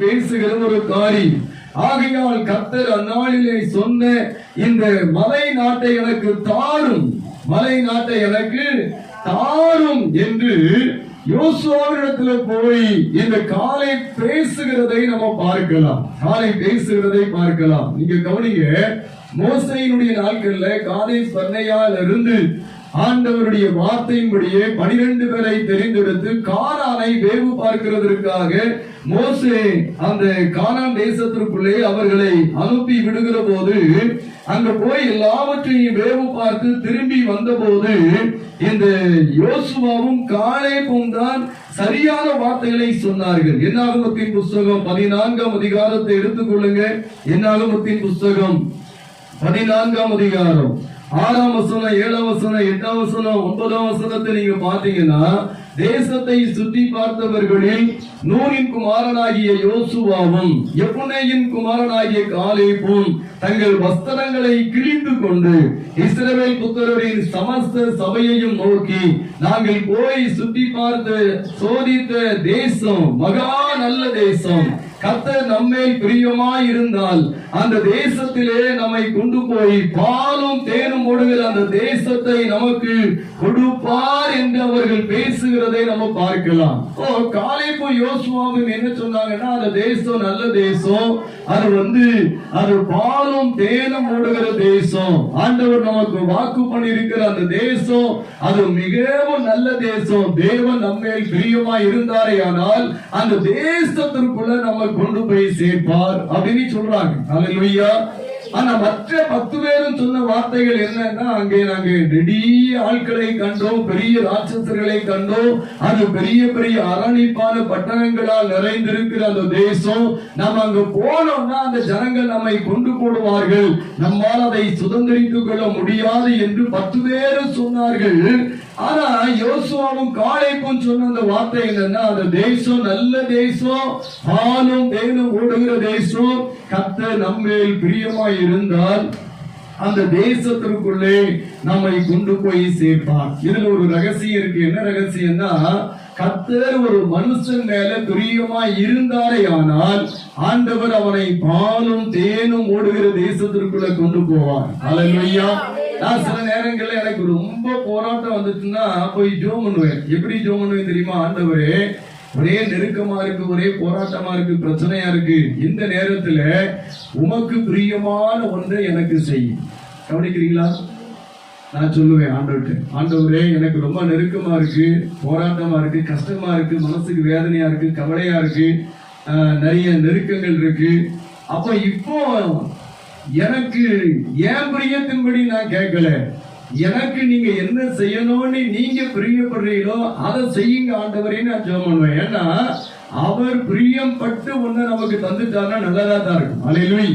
பேசுகிற ஒரு காரியம் ஆகையால் கத்தர் அந்நாளிலே சொன்ன இந்த மலை நாட்டை எனக்கு தாரும். மலை நாட்டை எனக்கு தாரும் என்று யோசுவாவிடத்துல போய் இந்த காலை பேசுகிறதை நம்ம பார்க்கலாம். காலை பேசுகிறதை பார்க்கலாம். நீங்க கவனிங்க மோசையினுடைய நாட்கள்ல காலை பண்ணையால் இருந்து ஆண்டவருடைய வார்த்தையின்படியே பனிரெண்டு பேரை தெரிந்தெடுத்து காரானை வேவு பார்க்கிறதற்காக மோசே அந்த கானான் தேசத்திற்குள்ளே அவர்களை அனுப்பி விடுகிற போது அங்க போய் எல்லாவற்றையும் வேவு பார்த்து திரும்பி வந்தபோது இந்த யோசுவாவும் காலேபும் தான் சரியான வார்த்தைகளை சொன்னார்கள். என்னாகமத்தின் புஸ்தகம் பதினான்காம் அதிகாரத்தை எடுத்துக்கொள்ளுங்க. என்னாகமத்தின் புஸ்தகம் பதினான்காம் அதிகாரம். ஆறாம் வசனம் ஏழாம் வசனம் எட்டாம் வசனம் ஒன்பதாம் வசனத்தை நீங்க பாத்தீங்கன்னா தேசத்தை சுத்தி பார்த்தவர்களில் நூரின் குமாரனாகிய யோசுவாவும் எப்புனேயின் குமாரனாகிய காலேபும் தங்கள் வஸ்திரங்களை கிழிந்து கொண்டு இஸ்ரவேல் புத்தரின் சமஸ்த சபையையும் நோக்கி நாங்கள் போய் சுத்தி பார்த்து சோதித்த தேசம் மகா நல்ல தேசம். கர்த்தர் நம்மேல் பிரியமாய் இருந்தால் அந்த தேசத்திலே நம்மை கொண்டு போய் பாலும் தேனும் ஓடுகிற அந்த தேசத்தை நமக்கு கொடுப்பார் என்று அவர்கள் பேசுகிறதை நம்ம பார்க்கலாம். ஓ காலைப்பு யோசுவாவும் என்ன சொன்னாங்கன்னா அந்த தேசம் நல்ல தேசம் அது வந்து அது பாலும் தேனும் ஓடுகிற தேசம். ஆண்டவர் நமக்கு வாக்கு பண்ணியிருக்கிற அந்த தேசம் அது மிகவும் நல்ல தேசம். தேவன் நம்மேல் பிரியமா இருந்தாரே ஆனால் அந்த தேசத்திற்குள்ள நம்ம கொண்டு போய் சேர்ப்பார் அப்படின்னு சொல்றாங்க. அல்லேலூயா ஆனா மற்ற பத்து பேரும் சொன்ன வார்த்தைகள் என்னன்னா அங்கே நாங்க நெடிய ஆட்களை கண்டோம் பெரிய ராட்சசர்களை கண்டோம். அது பெரிய பெரிய அரணிப்பான பட்டணங்களால் நிறைந்திருக்கிற அந்த தேசம். நம்ம அங்க போனோம்னா அந்த ஜனங்கள் நம்மை கொண்டு போடுவார்கள். நம்மால் அதை சுதந்திரித்துக் கொள்ள முடியாது என்று பத்து பேரும் சொன்னார்கள். ஆனா யோசுவாவும் காளைப்பும் சொன்ன அந்த வார்த்தை என்னன்னா அந்த தேசம் நல்ல தேசம் பாலும் தேனும் ஓடுகிற தேசம். கத்த நம்மேல் பிரியமாய் இருந்தால் அந்த தேசத்திற்குள்ளே நம்மை கொண்டு போய் சேர்ப்பார். இதுல ஒரு ரகசியம் இருக்கு. என்ன ரகசியம்னா கத்தர் ஒரு மனுஷன் மேல பிரியமா இருந்தாரே ஆனால் ஆண்டவர் அவனை பாலும் தேனும் ஓடுகிற தேசத்திற்குள்ள கொண்டு போவார். அல்லேலூயா நான் சில நேரங்கள்ல எனக்கு ரொம்ப போராட்டம் வந்துச்சுன்னா போய் ஜோம் பண்ணுவேன். எப்படி ஜோம் பண்ணுவேன் தெரியுமா? ஆண்டவரே ஒரே நெருக்கமா இருக்கு ஒரே போராட்டமா இருக்கு பிரச்சனையா இருக்கு. இந்த நேரத்துல உமக்கு பிரியமான ஒன்றை எனக்கு செய். கவனிக்கிறீங்களா? நான் சொல்லுவேன் ஆண்டவர்கிட்ட. ஆண்டவரே எனக்கு ரொம்ப நெருக்கமா இருக்கு போராட்டமா இருக்கு கஷ்டமா இருக்கு மனசுக்கு வேதனையா இருக்கு கவலையா இருக்கு நிறைய நெருக்கங்கள் இருக்கு. அப்ப இப்போ எனக்கு ஏன் பிரியத்தின்படி நான் கேட்கல? எனக்கு நீங்க என்ன செய்யணும்னு நீங்க பிரியப்படுறீங்களோ அதை செய்யுங்க ஆண்டவரேன்னு நான் ஜெபம் பண்ணுவேன். ஏன்னா அவர் பிரியம் பட்டு ஒண்ணு நமக்கு தந்துட்டாருன்னா நல்லதா தான் இருக்கும். அலையிலுய்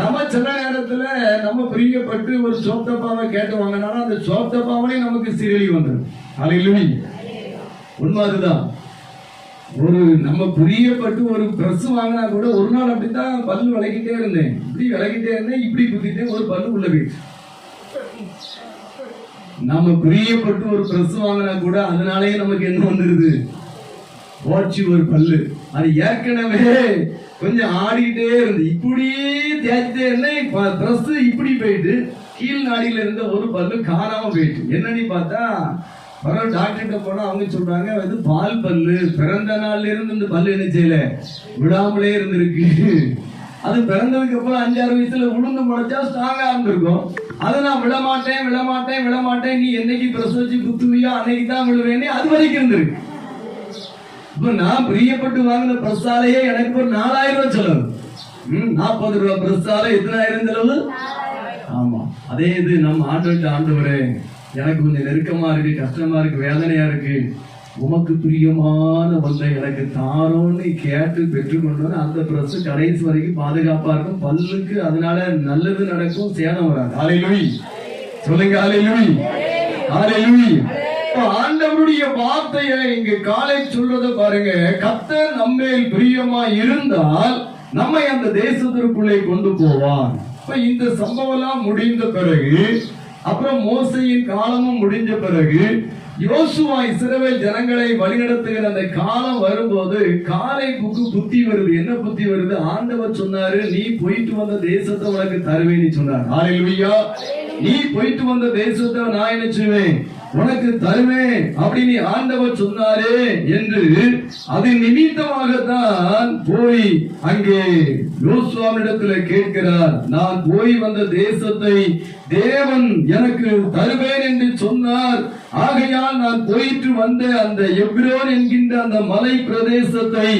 நம்ம சில நேரத்துல நம்ம பிரியப்பட்டு ஒரு சோப்தப்பாவை கேட்டு வாங்கினாலும் அந்த சோப்தப்பாவனே நமக்கு சீரழி வந்துடும். அலையிலுய் உண்மை அதுதான் ஒரு நம்ம பிரியப்பட்டு ஒரு ட்ரெஸ் வாங்கினா கூட ஒரு நாள் அப்படித்தான் பல்லு விளக்கிட்டே இருந்தேன். இப்படி விளக்கிட்டே இருந்தேன் இப்படி குத்திட்டேன் ஒரு பல்லு உள்ள போயிடுச்சு. நம்ம பிரியப்பட்டு ஒரு பிரஸ் வாங்கினா கூட அதனாலேயே நமக்கு என்ன வந்துருது? போச்சு ஒரு பல்லு. அது ஏற்கனவே கொஞ்சம் ஆடிக்கிட்டே இருந்து இப்படி தேய்ச்சிட்டே இருந்தேன் பிரஸ் இப்படி போயிட்டு கீழ் நாடியில் இருந்த ஒரு பல்லு காணாம போயிட்டு. என்னன்னு பார்த்தா பரவாயில்ல டாக்டர்கிட்ட போனால் அவங்க சொல்றாங்க இது பால் பல்லு. பிறந்த நாள்ல இருந்து இந்த பல்லு என்ன செய்யல? விடாமலே இருந்திருக்கு. அது பிறந்ததுக்கு அப்புறம் அஞ்சாறு வயசுல உளுந்து முளைச்சா ஸ்ட்ராங்கா இருந்திருக்கும். அதை நான் விழமாட்டேன் விழமாட்டேன் விழமாட்டேன் நீ என்னைக்கு பிரசவிச்சு குத்துவியோ அன்னைக்கு தான் விழுவேனே அது வரைக்கும் இருந்திருக்கு. இப்போ நான் பிரியப்பட்டு வாங்கின பிரசாலையே எனக்கு ஒரு நாலாயிரம் ரூபாய் செலவு. ம், நாற்பது ரூபாய் பிரசாலை எத்தனாயிரம் செலவு? ஆமா. அதே இது நம்ம ஆண்டு ஆண்டவரே எனக்கு கொஞ்சம் நெருக்கமா இருக்கு கஷ்டமா இருக்கு வேதனையா இருக்கு. உமக்கு பிரியமான ஒன்றை எனக்கு தாரோன்னு கேட்டு பெற்றுக்கொண்டு அந்த பிரஸ் கடைசி வரைக்கும் பாதுகாப்பா இருக்கும். பல்லுக்கு அதனால நல்லது நடக்கும் சேதம் வராது. ஆலையிலுய் சொல்லுங்க ஆலையிலுய் ஆலையிலுய் ஆண்டவருடைய வார்த்தையை இங்க காலை சொல்றத பாருங்க. கத்தர் நம்மேல் பிரியமா இருந்தால் நம்மை அந்த தேசத்திற்குள்ளே கொண்டு போவார். இப்ப இந்த சம்பவம் எல்லாம் முடிந்த பிறகு அப்புறம் மோசையின் காலமும் முடிஞ்ச பிறகு யோசுவா இஸ்ரவேல் ஜனங்களை வழிநடத்துகிற அந்த காலம் வரும்போது காலைப்புக்கு புத்தி வருது என்ன புத்தி வருது? ஆண்டவர் சொன்னாரு நீ போயிட்டு வந்த தேசத்தை உனக்கு தருவேன்னு சொன்னார். ஹalleluya. நீ போயிட்டு வந்த தேசத்தை நான் என்ன செய்வேன்? உனக்கு தருவேன் அப்படின்னு ஆண்டவர் சொன்னாரே என்று அது நிமித்தமாகத்தான் போய் அங்கே யோசுவாவிடத்துல கேட்கிறார். நான் போய் வந்த தேசத்தை தேவன் எனக்கு தருவேன் என்று சொன்னார். ஆகையால் நான் போயிட்டு வந்த அந்த எப்ரோன் என்கின்ற அந்த மலை பிரதேசத்தை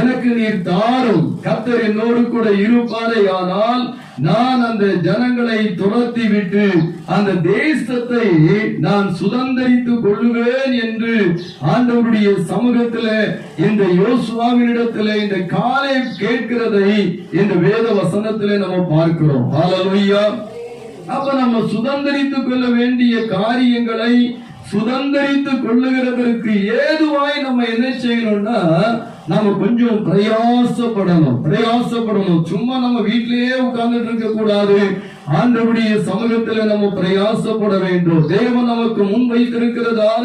எனக்கு நீர் தாரும். கத்தர் என்னோடு கூட இருப்பாரே ஆனால் நான் அந்த ஜனங்களை துரத்தி விட்டு அந்த தேசத்தை நான் சுதந்திரித்து கொள்ளுவேன் என்று ஆண்டவருடைய சமூகத்துல இந்த யோசுவாவினிடத்துல இந்த காலை கேட்கிறதை இந்த வேத வசனத்தில் நம்ம பார்க்கிறோம். ஹalleluya அப்ப நம்ம சுதந்திரித்துக் கொள்ள வேண்டிய காரியங்களை சுதந்திரித்துக் கொள்ளுகிறதற்கு ஏதுவாய் நம்ம என்ன செய்யணும்னா நம்ம கொஞ்சம் பிரயாசப்படணும். பிரயாசப்படணும். சும்மா நம்ம வீட்டிலேயே உட்கார்ந்துட்டு இருக்க கூடாது ஆண்டவுடைய சமூகத்துல நம்ம பிரயாசப்பட வேண்டும். தேவன் நமக்கு முன் வைத்திருக்கிறதான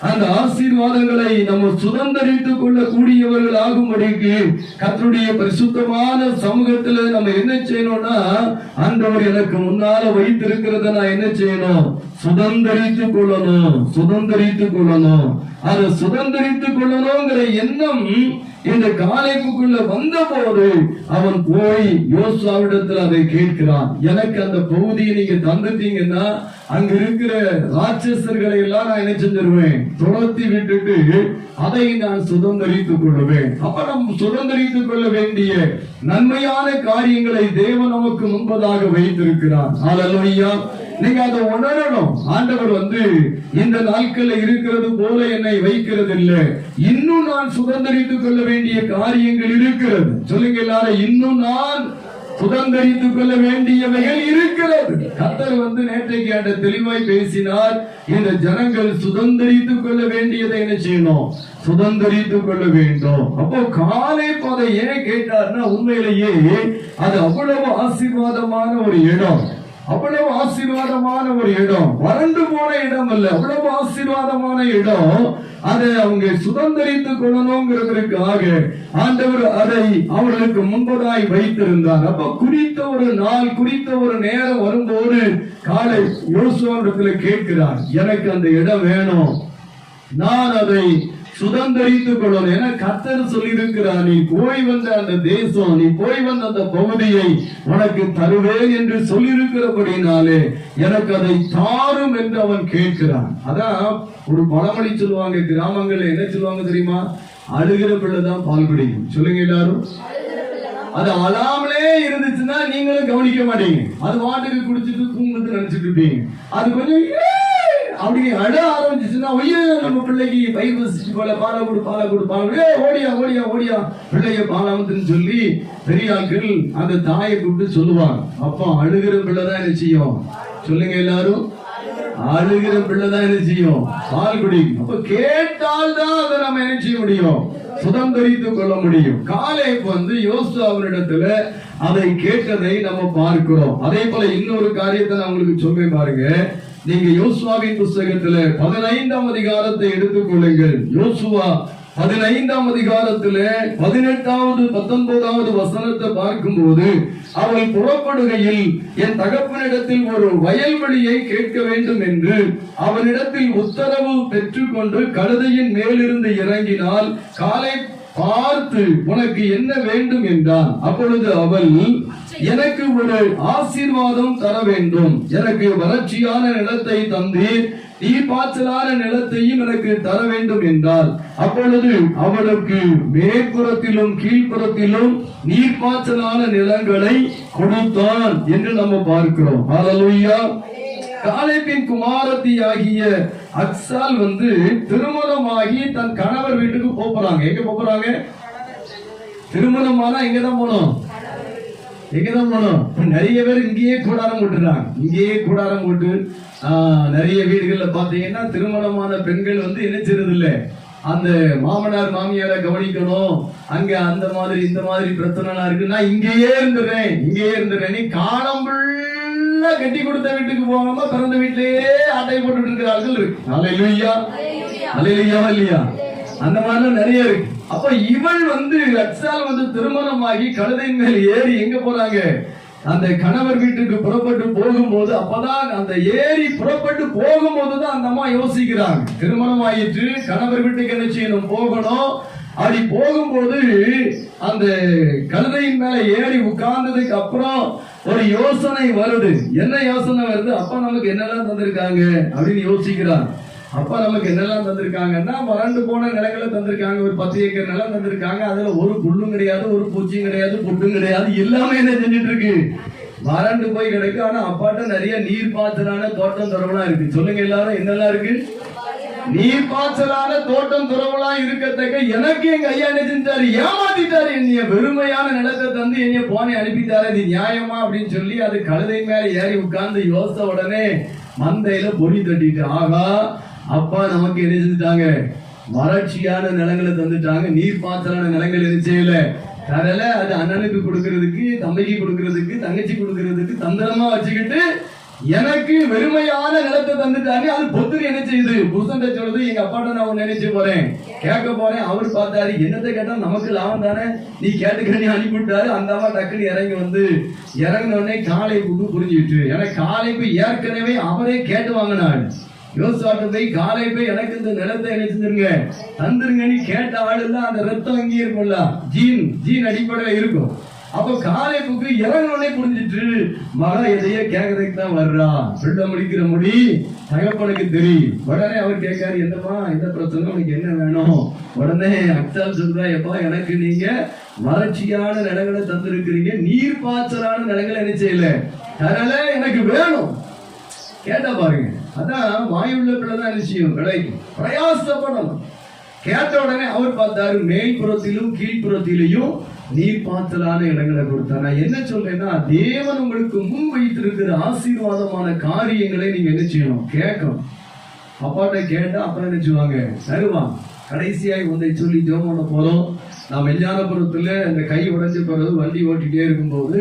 அந்த ஆசீர்வாதங்களை நம்ம சுதந்திரித்துக் கொள்ளக்கூடியவர்கள் ஆகும்படிக்கு கத்தருடைய பரிசுத்தமான சமூகத்துல நம்ம என்ன செய்யணும்னா ஆண்டவர் எனக்கு முன்னால வைத்திருக்கிறத நான் என்ன செய்யணும்? சுதந்திரித்துக் கொள்ளணும். சுதந்திரித்துக் கொள்ளணும். அதை சுதந்திரித்துக் கொள்ளணுங்கிற எண்ணம் இந்த காலைக்குள்ள வந்த போது அவன் போய் யோசுவாவிடத்தில் அதை கேட்கிறான். எனக்கு அந்த பகுதியை நீங்க தந்துட்டீங்கன்னா அங்க இருக்கிற ராட்சசர்களை எல்லாம் நான் என்ன செஞ்சிருவேன்? துரத்தி விட்டுட்டு அதை நான் சுதந்திரித்துக் கொள்ளுவேன் அப்ப நம் சுதந்திரித்துக் கொள்ள வேண்டிய நன்மையான காரியங்களை தேவன் நமக்கு முன்பதாக வைத்திருக்கிறான் ஹalleluya நீங்க அதை உணரணும். ஆண்டவர் வந்து இந்த நாட்கள்ல இருக்கிறது போல என்னை வைக்கிறது இல்லை இன்னும் நான் சுதந்திரித்துக் கொள்ள வேண்டிய காரியங்கள் இருக்கிறது. சொல்லுங்க எல்லாரும் இன்னும் நான் சுதந்திரித்துக் கொள்ள வேண்டியவைகள் இருக்கிறது. கத்தர் வந்து நேற்றைக்கு அந்த தெளிவாய் பேசினார் இந்த ஜனங்கள் சுதந்திரித்துக் கொள்ள வேண்டியதை என்ன செய்யணும்? சுதந்திரித்துக் கொள்ள வேண்டும். அப்போ காலை பதை ஏன் கேட்டார்னா உண்மையிலேயே அது அவ்வளவு ஆசீர்வாதமான ஒரு இடம். அவ்வளவு ஆசீர்வாதமான ஒரு இடம். வறண்டு போன இடம் அல்ல அவ்வளவு ஆசீர்வாதமான இடம். அதை அவங்க சுதந்திரித்து கொள்ளணுங்கிறதற்காக ஆண்டவர் அதை அவர்களுக்கு முன்பதாய் வைத்திருந்தார். அப்ப குறித்த ஒரு நாள் குறித்த ஒரு நேரம் வரும்போது காலை யோசுவாவிடத்துல கேட்கிறார் எனக்கு அந்த இடம் வேணும். நான் அதை சுதந்திரித்துக் கொள்ளணும் என கத்தர் சொல்லியிருக்கிறார் நீ போய் வந்த அந்த தேசம் நீ போய் வந்த அந்த பகுதியை உனக்கு தருவேன் என்று சொல்லியிருக்கிறபடினாலே எனக்கு அதை தாரும் என்று அவன் கேட்கிறான். அதான் ஒரு பழமொழி சொல்லுவாங்க கிராமங்கள்ல என்ன சொல்லுவாங்க தெரியுமா? அழுகிற பிள்ளை தான் பால் குடிக்கும். சொல்லுங்க எல்லாரும். அது அழாமலே இருந்துச்சுன்னா நீங்களும் கவனிக்க மாட்டீங்க. அது வாட்டுக்கு குடிச்சிட்டு தூங்குறது நினைச்சிட்டு இருப்பீங்க. அது கொஞ்சம் அப்படி அட ஆரம்பிச்சுச்சுன்னா ஐயோ நம்ம பிள்ளைக்கு பயிர் வசிச்சு போல பாலை கொடு பாலை கொடு பாலை ஓடியா ஓடியா ஓடியா. பிள்ளைய பாலாமத்துன்னு சொல்லி பெரியாக்கள் அந்த தாயை கூப்பிட்டு சொல்லுவாங்க. அப்போ அழுகிற பிள்ளை தான் என்ன செய்யும்? சொல்லுங்க எல்லாரும். அழுகிற பிள்ளை தான் என்ன செய்யும்? பால் குடிக்கும். அப்ப கேட்டால் தான் அதை நம்ம என்ன செய்ய முடியும்? சுதந்திரித்துக் கொள்ள முடியும். காலை வந்து யோசு அவரிடத்துல அதை கேட்டதை நம்ம பார்க்கிறோம். அதே போல இன்னொரு காரியத்தை நான் உங்களுக்கு சொல்றேன் பாருங்க. நீங்க யோசுவாவின் புஸ்தகத்துல பதினைந்தாம் அதிகாரத்தை எடுத்துக்கொள்ளுங்கள். யோசுவா பதினைந்தாம் அதிகாரத்துல பதினெட்டாவது பத்தொன்பதாவது வசனத்தை பார்க்கும்போது அவள் புறப்படுகையில் என் தகப்பனிடத்தில் ஒரு வயல்வெளியை கேட்க வேண்டும் என்று அவனிடத்தில் உத்தரவு பெற்றுக்கொண்டு கழுதையின் மேலிருந்து இறங்கினால் காலை பார்த்து உனக்கு என்ன வேண்டும் என்றான். அப்பொழுது அவள் எனக்கு ஒரு ஆசீர்வாதம் தர வேண்டும். எனக்கு வறட்சியான நிலத்தை தந்தீர். நீர்ப்பாய்ச்சலான நிலத்தையும் எனக்கு தர வேண்டும் என்றால் அப்பொழுது அவளுக்கு மேற்புறத்திலும் கீழ்ப்புறத்திலும் நீர்ப்பாய்ச்சலான நிலங்களை கொடுத்தான் என்று நம்ம பார்க்கிறோம். ஹalleluya காலேபின் குமாரத்தி ஆகிய அக்சால் வந்து திருமணமாகி தன் கணவர் வீட்டுக்கு போறாங்க எங்க போறாங்க திருமணமானா எங்கதான் போனோம்? எங்கதான் போனோம்? நிறைய பேர் இங்கேயே கூடாரம் போட்டுறாங்க. இங்கேயே கூடாரம் போட்டு நிறைய வீடுகள்ல பாத்தீங்கன்னா திருமணமான பெண்கள் வந்து என்ன செய்யறது இல்ல அந்த மாமனார் மாமியாரை கவனிக்கணும். அங்க அந்த மாதிரி இந்த மாதிரி பிரச்சனை இருக்கு நான் இங்கேயே இருந்துடுறேன் இங்கேயே இருந்துடுறேன் நீ காலம் ஃபுல்லா கட்டி கொடுத்த வீட்டுக்கு போகாம பிறந்த வீட்டிலேயே ஆட்டை போட்டுட்டு இருக்கிறார்கள் இருக்கு. அல்லேலூயா அல்லையா இல்லையா? அந்த மாதிரிலாம் நிறைய இருக்கு. அப்ப இவள் வந்து அக்ஸால் வந்து திருமணமாகி கழுதையின் மேல் ஏறி எங்க போறாங்க? அந்த கணவர் வீட்டுக்கு புறப்பட்டு போகும்போது அப்பதான் அந்த ஏறி புறப்பட்டு போகும்போது தான் அந்த அம்மா யோசிக்கிறாங்க. திருமணம் ஆயிற்று கணவர் வீட்டுக்கு என்ன செய்யணும்? போகணும். அப்படி போகும்போது அந்த கழுதையின் மேல ஏறி உட்கார்ந்ததுக்கு அப்புறம் ஒரு யோசனை வருது. என்ன யோசனை வருது? அப்பா நமக்கு என்னெல்லாம் தந்திருக்காங்க? அப்படின்னு யோசிக்கிறான் அப்பா நமக்கு என்னெல்லாம் தந்திருக்காங்கன்னா வறண்டு போன நிலங்களை தந்திருக்காங்க. ஒரு பத்து ஏக்கர் நிலம் தந்திருக்காங்க. அதுல ஒரு புல்லும் கிடையாது ஒரு பூச்சியும் கிடையாது புட்டும் கிடையாது. எல்லாமே என்ன செஞ்சுட்டு இருக்கு வறண்டு போய் கிடைக்கும் ஆனா அப்பாட்ட நிறைய நீர் பாத்திரான தோட்டம் துறவெல்லாம் இருக்கு. சொல்லுங்க எல்லாரும் என்னெல்லாம் இருக்கு? நீர் பாய்ச்சலான தோட்டம் துறவெல்லாம் இருக்கத்தக்க எனக்கு எங்க ஐயா என்ன செஞ்சாரு ஏமாத்திட்டாரு. என்னைய வெறுமையான நிலத்தை தந்து என்னைய போனை அனுப்பிட்டாரு. இது நியாயமா அப்படின்னு சொல்லி அது கழுதை மேல ஏறி உட்கார்ந்து யோசித்த உடனே மந்தையில பொடி தட்டிட்டு ஆகா அப்பா நமக்கு என்ன செஞ்சுட்டாங்க? வறட்சியான நிலங்களை தந்துட்டாங்க. நீர் பாய்ச்சலான நிலங்கள் இருந்துச்சே இல்லை தரல அது அண்ணனுக்கு கொடுக்கறதுக்கு தம்பிக்கு கொடுக்கறதுக்கு தங்கச்சி கொடுக்கறதுக்கு தந்திரமா வச்சுக்கிட்டு எனக்கு வெறுமையான நிலத்தை தந்துட்டாரு. அது பொத்துக்கு என்ன செய்யுது? புருஷன் சொல்லுது எங்க அப்பாட்ட நான் ஒண்ணு நினைச்சு போறேன். கேட்க போறேன். அவர் பார்த்தாரு என்னத்தை கேட்டா நமக்கு லாபம் தானே? நீ கேட்டுக்க அனுப்பிவிட்டாரு. அந்த அம்மா டக்குன்னு இறங்கி வந்து இறங்கின உடனே காலை புக்கு புரிஞ்சுட்டு ஏன்னா காலைப்பு ஏற்கனவே அவரே கேட்டு வாங்கினாள் யோசாட்டு போய் காலை போய் எனக்கு இந்த நிலத்தை என்ன செஞ்சிருங்க? நீ கேட்ட ஆள் அந்த ரத்தம் அங்கேயே இருக்கும்ல. ஜீன் ஜீன் அடிப்படையில இருக்கும். அப்ப காலைப்புக்கு இறங்கணுன்னே புரிஞ்சிட்டு மகன் எதையோ கேட்கறதுக்கு தான் வர்றா. சொல்ல முடிக்கிற முடி தகப்பனுக்கு தெரியும். உடனே அவர் கேட்காரு என்னப்பா இந்த பிரச்சனை உனக்கு என்ன வேணும்? உடனே அக்தால் சொல்றா எப்பா எனக்கு நீங்க வறட்சியான நிலங்களை தந்திருக்கிறீங்க. நீர் பாய்ச்சலான நிலங்களை என்ன செய்யல? தரல எனக்கு வேணும். கேட்டா பாருங்க. அதான் வாயுள்ள பிள்ளை தான் நிச்சயம் கிடைக்கும் பிரயாசப்படணும். கேட்ட உடனே அவர் பார்த்தாரு மேல்புறத்திலும் கீழ்ப்புறத்திலையும் நீர் பாய்ச்சலான இடங்களை கொடுத்தார். நான் என்ன சொல்றேன்னா தேவன் உங்களுக்கு முன் வைத்திருக்கிற ஆசீர்வாதமான காரியங்களை நீங்க என்ன செய்யணும்? கேட்கணும். அப்பாட்ட கேட்டா அப்புறம் என்ன செய்வாங்க? தருவாங்க கடைசியாய் ஒன்றை சொல்லி ஜோம் பண்ண போறோம். நான் மெஞ்ஞானபுரத்துல இந்த கை உடைஞ்ச பிறகு வண்டி ஓட்டிகிட்டே இருக்கும்போது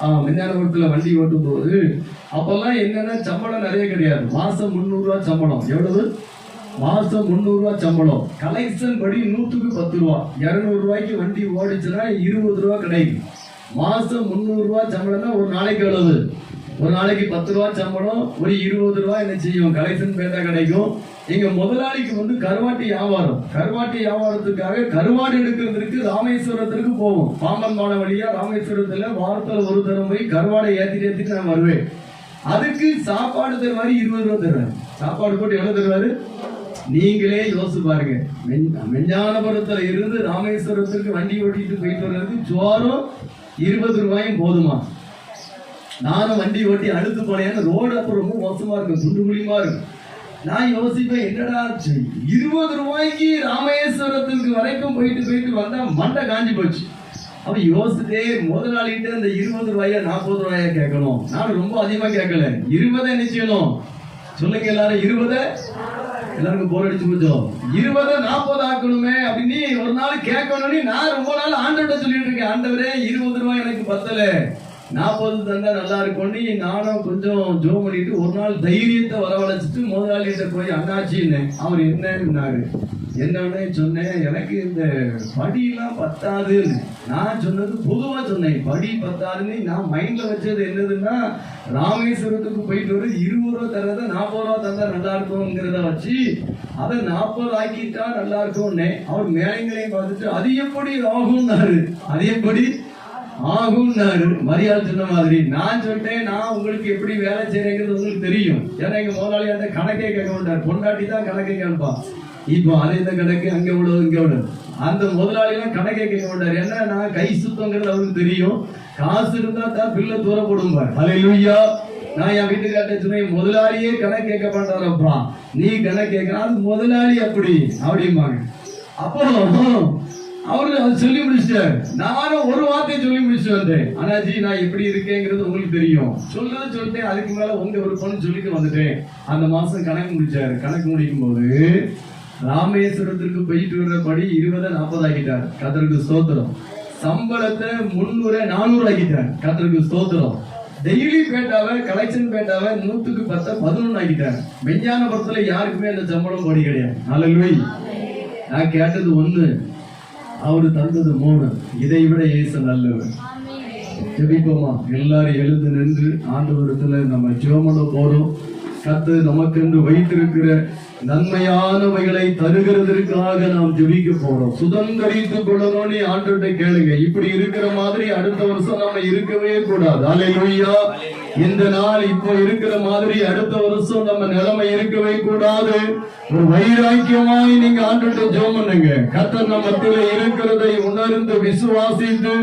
ஆஹ், மெஞ்ஞானபுரத்துல வண்டி ஓட்டும் போது அப்பெல்லாம் என்னன்னா சம்பளம் நிறைய கிடையாது. மாசம் முந்நூறுரூவா சம்பளம். எவ்வளவு? மாசம் முந்நூறு ரூபாய் சம்பளம். கலெக்ஷன் படி நூற்றுக்கு பத்து ரூபா. இரநூறு ரூபாய்க்கு வண்டி ஓடிச்சுன்னா இருபது ரூபா கிடைக்கும் மாசம் முந்நூறு ரூபாய் சம்பளம்னா ஒரு நாளைக்கு எவ்வளவு? ஒரு நாளைக்கு பத்து ரூபா சம்பளம். ஒரு இருபது ரூபா என்ன செய்யும்? கலெக்ஷன் பேட்டா கிடைக்கும். எங்க முதலாளிக்கு வந்து கருவாட்டி வியாபாரம். கருவாட்டி வியாபாரத்துக்காக கருவாடு எடுக்கிறதுக்கு ராமேஸ்வரத்திற்கு போவோம். பாம்பன் வழியா ராமேஸ்வரத்துல வாரத்தில் ஒரு தரம் போய் கருவாடை ஏற்றிட்டு ஏத்திட்டு நான் வருவேன். அதுக்கு சாப்பாடு தருவாரு இருபது ரூபா தருவாரு. சாப்பாடு போட்டு எவ்வளவு தருவாரு? நீங்களே யோசிச்சு பாருங்க. மெஞ்- மெஞ்ஞானபுரத்துல இருந்து ராமேஸ்வரத்துக்கு வண்டி ஓட்டிட்டு போயிட்டு வர்றதுக்கு சோறும் இருபது ரூபாயும் போதுமா? நானும் வண்டி ஓட்டி அழுத்து போனேன் ரோடு அப்ப ரொம்ப மோசமா இருக்கும் சுண்டு குழிமா இருக்கும். நான் யோசிப்பேன் என்னடா இருபது ரூபாய்க்கு ராமேஸ்வரத்துக்கு வரைக்கும் போயிட்டு போயிட்டு வந்தா மண்டை காஞ்சி போச்சு. அப்ப யோசிச்சுட்டே முதலாளிகிட்ட இந்த இருபது ரூபாயா நாற்பது ரூபாயா கேட்கணும். நான் ரொம்ப அதிகமா கேட்கல. இருபதை நிச்சயம் சொல்லுங்க எல்லாரும் இருபதை? எல்லாருக்கும் போர் அடிச்சு போச்சோம் இருபது நாற்பது ஆக்கணுமே அப்படின்னு ஒரு நாள் கேட்கணும்னு நான் ரொம்ப நாள் ஆண்டவர்கிட்ட சொல்லிட்டு இருக்கேன். ஆண்டவரே இருபது ரூபாய் எனக்கு பத்தல. நாற்பது தந்தா நல்லா இருக்கும்னு நானும் கொஞ்சம் ஜோ பண்ணிட்டு ஒரு நாள் தைரியத்தை வரவழைச்சிட்டு முதலாளிகிட்ட போய் அண்ணாச்சின்னு அவர் என்னன்னாரு என்னன்னு சொன்னேன். எனக்கு இந்த படியெல்லாம் பத்தாதுன்னு. நான் சொன்னது பொதுவாக சொன்னேன். படி பத்தாதுன்னு. நான் மைண்டில் வச்சது என்னதுன்னா ராமேஸ்வரத்துக்கு போயிட்டு வர இருபது ரூபா தரத நாற்பது ரூபா தந்தா நல்லா இருக்கும்ங்கிறத வச்சு அதை நாற்பது ஆக்கிட்டா நல்லா இருக்கும்னே. அவர் மேலைங்களையும் பார்த்துட்டு அது எப்படி ஆகும்னாரு அது எப்படி? ஆகும்னாரு. மரியாதை சொன்ன மாதிரி. நான் சொல்லிட்டேன் நான் உங்களுக்கு எப்படி வேலை செய்யறேங்கிறது உங்களுக்கு தெரியும். ஏன்னா எங்க முதலாளி அந்த கணக்கே கேட்க மாட்டார். பொண்டாட்டி தான் கணக்கே கேட்பான் இப்போ அது இந்த கணக்கு அங்கே விடுவது இங்கே விடுவது அந்த முதலாளியெல்லாம் கணக்கே கேட்க மாட்டார். ஏன்னா நான் கை சுத்தங்கிறது அவருக்கு தெரியும். காசு இருந்தா தான் பில்ல தூர போடும்பார் நான் என் வீட்டுக்கார்ட்ட சொன்னேன் முதலாளியே கணக்கு கேட்க மாட்டாரப்பா நீ கணக்கு கேட்கற அது முதலாளி அப்படி. அப்படிம்பாங்க. அப்போ அவரு சொல்லி முடிச்சிட்டாரு. நானும் ஒரு வார்த்தை சொல்லி முடிச்சு வந்தேன். அண்ணாஜி நான் எப்படி இருக்கேங்கிறது உங்களுக்கு தெரியும். சொல்றது சொல்லிட்டேன். அதுக்கு மேல உங்க ஒரு பொண்ணு சொல்லிட்டு வந்துட்டேன். அந்த மாசம் கணக்கு முடிச்சாரு. கணக்கு முடிக்கும் போது ராமேஸ்வரத்திற்கு போயிட்டு வர்றபடி இருபதை நாற்பது ஆக்கிட்டார். கதருக்கு சோத்திரம் சம்பளத்தை முன்னூறு நானூறு ஆக்கிட்டார். கதருக்கு சோத்திரம் டெய்லி பேட்டாவை கலெக்ஷன் பேட்டாவை நூத்துக்கு பத்த பதினொன்னு ஆக்கிட்டாங்க விஞ்ஞானபுரத்துல யாருக்குமே அந்த சம்பளம் போடி கிடையாது. நல்ல நான் கேட்டது ஒண்ணு. அவரு தந்தது மூணு இதை விட இயேசு நல்லவர். ஜெபிப்போமா? எல்லாரும் எழுந்து நின்று ஆண்டவரத்துல நம்ம ஜோமன போறோம். கத்து நமக்கென்று வைத்திருக்கிற நன்மையானவைகளை தருகிறதற்காக நாம் ஜெபிக்க போறோம். சுதந்திரித்துக் கொள்ளணும்னு ஆண்டவர்கிட்ட கேளுங்க. இப்படி இருக்கிற மாதிரி அடுத்த வருஷம் நம்ம இருக்கவே கூடாது. அலையா இந்த நாள் இப்போ இருக்கிற மாதிரி அடுத்த வருஷம் நம்ம நிலைமை இருக்கவே கூடாது. ஒரு வைராக்கியமாய் நீங்க ஆண்டுட்டு ஜோம் பண்ணுங்க. கத்தர் நம்ம இருக்கிறதை உணர்ந்து விசுவாசித்து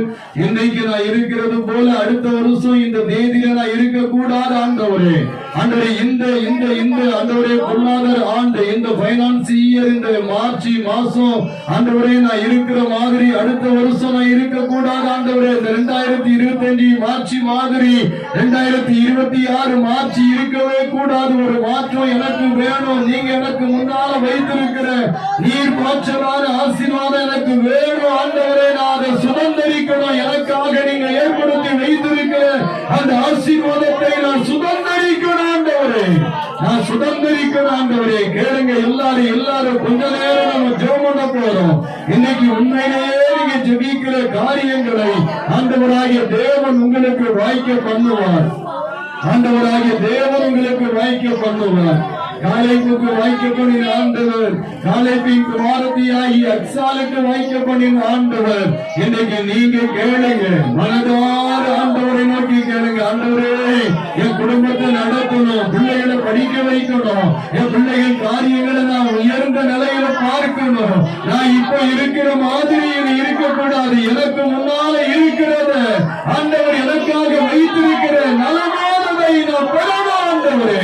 இன்னைக்கு நான் இருக்கிறது போல அடுத்த வருஷம் இந்த தேதியில நான் இருக்க கூடாது ஆண்டவரே. ஆண்டவரே இந்த இந்த இந்த ஆண்டவரே பொருளாதார ஆண்டு இந்த பைனான்ஸ் இயர் இந்த மார்ச் மாசம் ஆண்டவரே நான் இருக்கிற மாதிரி அடுத்த வருஷம் நான் இருக்க கூடாது ஆண்டவரே. இந்த ரெண்டாயிரத்தி இருபத்தி அஞ்சு மார்ச் மாதிரி ரெண்டாயிரத்தி இருபத்தி ஆறு மார்ச் இருக்கவே கூடாது. ஒரு மாற்றம் எனக்கு வேணும். நீங்க எனக்கு முன்னால வைத்திருக்கிற நீர் பாய்ச்சலான ஆசீர்வாதம் எனக்கு வேணும். ஆண்டவரே நான் அதை சுதந்திரிக்கணும். எனக்காக நீங்க ஏற்படுத்தி வைத்திருக்கிற அந்த ஆசீர்வாதத்தை நான் சுதந்திரிக்கணும் ஆண்டவரே. நான் சுதந்திரிக்கணும் ஆண்டவரே. கேளுங்க எல்லாரும் எல்லாரும் கொஞ்ச நேரம் நம்ம ஜெபம் பண்ண போறோம். இன்னைக்கு உண்மையிலேயே நீங்க ஜெபிக்கிற காரியங்களை ஆண்டவராகிய தேவன் உங்களுக்கு வாய்க்க பண்ணுவார். ஆண்டவராகிய தேவன் உங்களுக்கு வாய்க்க காலைப்புக்கு வாய்க்க பண்ணின ஆண்டவர் காலைப்பின் குமாரத்தியாகி அக்சாலுக்கு வாய்க்க பண்ணின ஆண்டவர். இன்னைக்கு நீங்க கேளுங்க. மனதார ஆண்டவரை நோக்கி கேளுங்க. ஆண்டவரே என் குடும்பத்தை நடத்தணும். பிள்ளைகளை படிக்க வைக்கணும். என் பிள்ளைகள் காரியங்களை நான் உயர்ந்த நிலையில பார்க்கணும். நான் இப்ப இருக்கிற மாதிரி இருக்கக்கூடாது எனக்கு முன்னால இருக்கிறது ஆண்டவர் எனக்காக வைத்து நலமானதை பெறணும் ஆண்டவரே.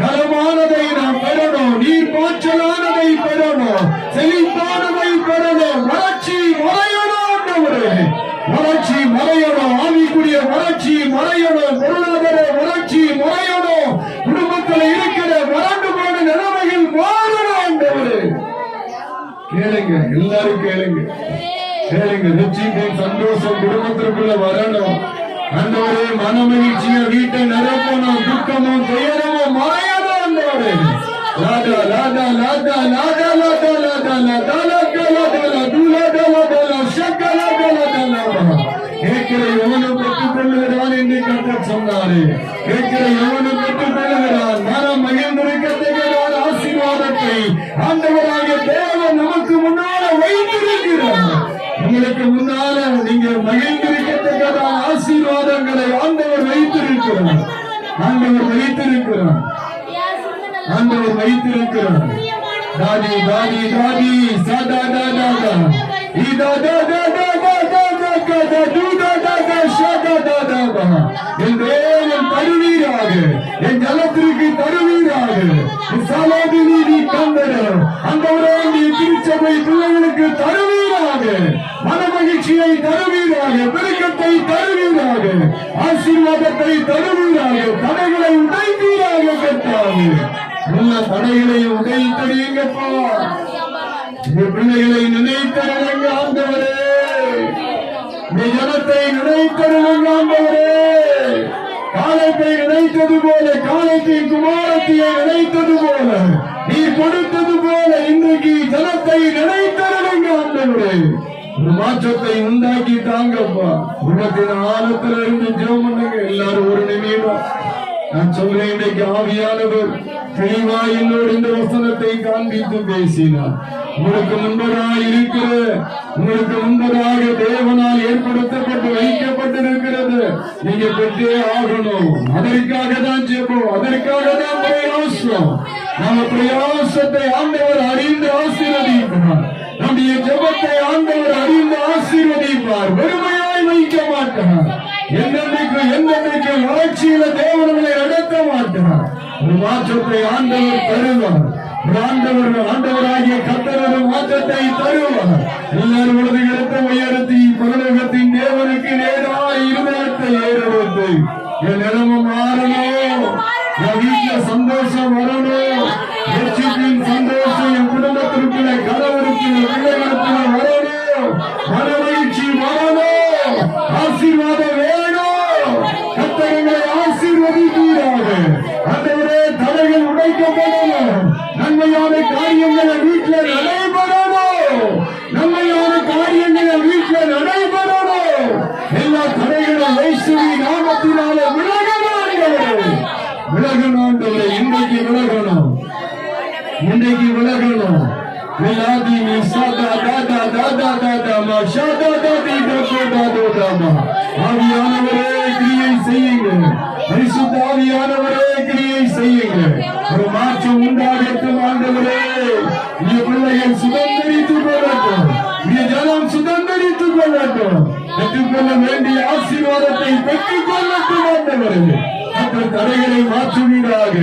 நலமானதை நான் பெறணும் நீர் பாய்ச்சலானதை பெறணும் செழிப்பானதை பெறணும் வளர்ச்சி மறையணும் ஆண்டவரே. வளர்ச்சி மறையணும் ஆவிக்குரிய வளர்ச்சி மறையணும் பொருளாதார வளர்ச்சி மறையணும் குடும்பத்தில் இருக்கிற வறண்டு போன நிலைமைகள் மாறணும் ஆண்டவரே. கேளுங்க எல்லாரும் கேளுங்க. கேளுங்க ரட்சிப்பின் சந்தோஷம் குடும்பத்திற்குள்ள வரணும். அந்தவரே மனமகிழ்ச்சிய வீட்டை நிரப்பணும் துக்கமும் துயரமும் மறையணும் அந்தவரே லாதா லாதா லாதா லாதா லாதா லாதா லாதா லாதா லாதா லாதா லாதா லாதா லா ஷக்க லாதா லாதா லாதா கேட்கிற எவனும் பெற்றுக் கொள்ளுகிறான் என்று கத்தர் சொன்னாரு கேட்கிற எவனும் பெற்றுக் கொள்ளுகிறான் மனம் மகிழ்ந்திருக்கத்தக்கிறான் ஆசீர்வாதத்தை ஆண்டவராகிய தேவன் நமக்கு முன்னால வைத்திருக்கிறார் உங்களுக்கு முன்னால நீங்க மகிழ்ந்திருக்கிறதுக்கான வைத்திருக்கிறோம் ஆண்டவர் வைத்திருக்கிறோம் ஆண்டவர் வைத்திருக்கிறோம் தாதி தாதி தாதி சதா தாதா தா இதா தாதா தாதா தாதா தாதா தாதா தாதா தாதா தாதா தருவீராக என் ஜலத்திற்கு தருவீராக. சலாதினி நீ கந்தர். அந்த நீ திருச்சபை பிள்ளைகளுக்கு தருவீராக. மன மகிழ்ச்சியை தருவீராக பெருக்கத்தை தருவீராக. ஆசீர்வாதத்தை தருவீராக. தடைகளை உடைத்தீராக கட்டாது எல்லா தடைகளையும் உடைத்தறியுங்கப்பா இந்த பிள்ளைகளை நினைத்தருளுங்க ஆண்டவரே. ஜனத்தை நினைத்தருளுங்க ஆண்டவரே. காலத்தை நினைத்தது போல காலத்தின் குமாரத்தையை நினைத்தது போல நீ கொடுத்தது போல இன்றைக்கு ஜனத்தை நினைத்தருங்க ஆண்டவரே ஒரு மாற்றத்தை உண்டாக்கி தாங்கப்பா. உலகத்தின் ஆழத்துல இருந்து ஜெபம் பண்ணுங்க. எல்லாரும் ஒரு நிமிடம். நான் சொல்றேன் இன்றைக்கு ஆவியானவர் தெளிவா என்னோடு இந்த வசனத்தை காண்பித்து பேசினார். உங்களுக்கு முன்பதாக இருக்கிறது. உங்களுக்கு முன்பதாக தேவனால் ஏற்படுத்தப்பட்டு வைக்கப்பட்டிருக்கிறது. நீங்க பெற்றே ஆகணும். அதற்காக தான் ஜெபம் அதற்காக தான் பிரயாசம் நம்ம பிரயாசத்தை ஆண்டவர் அறிந்து ஆசீர்வதிப்பார். நம்முடைய ஜெபத்தை ஆண்டவர் அறிந்து ஆசீர்வதிப்பார். வெறுமையாய் வைக்க மாட்டார். என்னென்னைக்கு என்னென்னைக்கு வளர்ச்சியில தேவனங்களை நடத்த மாட்டார். ஒரு மாற்றத்தை ஆண்டவர் தருவார். ஆண்டவர் ஆண்டவராகிய கத்தரது மாற்றத்தை தருவார் எல்லாரும் உலக இடத்தை உயர்த்தி பரலோகத்தின் தேவனுக்கு நேராக இருதயத்தை ஏறெடுத்து. என் நிலம இன்றைக்கு விலகணும் விலாதி நீ சாதா தாதா தாதா தாதா மா ஷாதா தாதி தக்கோ தாதோ தாமா ஆவியானவரே கிரியை செய்யுங்க பரிசுத்த ஆவியானவரே கிரியை செய்யுங்க ஒரு மாற்றம் உண்டாகட்டும் ஆண்டவரே நீ பிள்ளைகள் சுதந்திரித்துக் கொள்ளட்டும் நீ ஜனம் சுதந்திரித்துக் கொள்ளட்டும் பெற்றுக்கொள்ள வேண்டிய ஆசீர்வாதத்தை பெற்றுக் கொள்ளட்டும் ஆண்டவரே மக்கள் தடைகளை மாற்றுவீராக.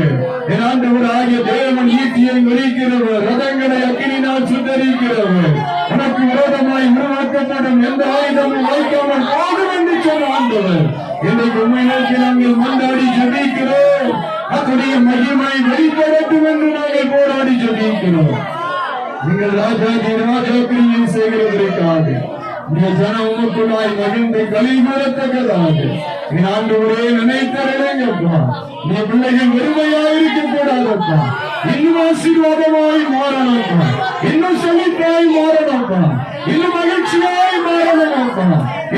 என் ஆண்டவர் ஆகிய தேவன் ஈட்டியை வெளிக்கிறவர் ரதங்களை அக்கினால் சுத்தரிக்கிறவர் உனக்கு விரோதமாய் உருவாக்கப்படும் எந்த ஆயுதமும் வைக்காமல் போகும் என்று சொன்ன ஆண்டவர். இன்றைக்கு உண்மை நோக்கி நாங்கள் மண்டாடி ஜபிக்கிறோம். அத்துடைய மகிமை வெளிப்படட்டும் என்று நாங்கள் போராடி ஜபிக்கிறோம். நீங்கள் ராஜாஜி ராஜாக்கிரியை செய்கிறதற்காக இந்த ஜன உமக்குள்ளாய் மகிழ்ந்து கலிபுறத்தக்கதாக என் ஆண்டவரே நினைத்தருளேங்கப்பா. நீ பிள்ளைகள் வெறுமையாய் இருக்க கூடாதப்பா இன்னும் ஆசீர்வாதமாய் மாறணும்ப்பா. இன்னும் செழிப்பாய் மாறணும்ப்பா. இன்னும் மகிழ்ச்சியாய் மாறணும்ப்பா.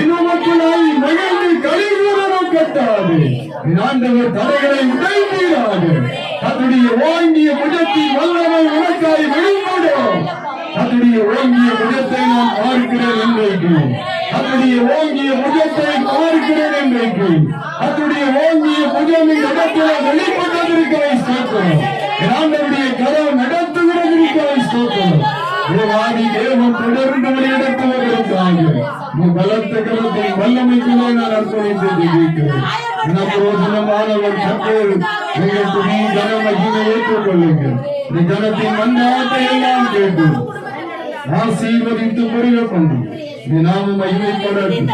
இன்னும் மக்களாய் மகிழ்ந்து கலிபுறணும் கட்டாது ஆண்டவர் தலைகளை உடைந்தீராக தன்னுடைய வாங்கிய புஜத்தின் வல்லமை உனக்காய் வெளிப்படும். அதனுடைய வாங்கிய முகத்தை நான் பார்க்கிறேன் என்றைக்கு அதனுடைய ஓங்கிய முகத்தை கோருகிறேன் என்றைக்கு? அதனுடைய ஓங்கிய முகம் இந்த இடத்துல வெளிப்பட்டதற்காய் ஸ்தோத்திரம் ஆண்டவருடைய கரம் நடத்துகிறதற்காய் ஸ்தோத்திரம் தேவாதி தேவன் தொடர்ந்து வழிநடத்துவதற்காக நீ பலத்த கரத்தை வல்லமைக்குள்ளே நான் அர்ப்பணித்து ஜெயிக்கிறேன் பிரயோஜனமானவர் கத்தர் நீங்கள் துணி கன மகிமை ஏற்றுக்கொள்ளுங்கள். இந்த கனத்தின் மன்னாட்டை எல்லாம் கேட்டு ஆசீர்வதித்து புரிய பண்ணு நாம மகிமைப்படட்டும்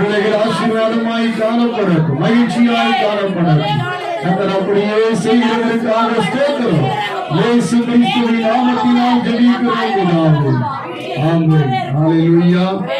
பிள்ளைகள் ஆசீர்வாதமாய் காணப்படட்டும். மகிழ்ச்சியாய் காணப்படட்டும். கத்தர் அப்படியே செய்கிறதற்காக ஸ்தோத்திரம். இயேசு கிறிஸ்துவின் நாமத்தினால் ஜெபிக்கிறோம். ஆமென். ஹalleluya.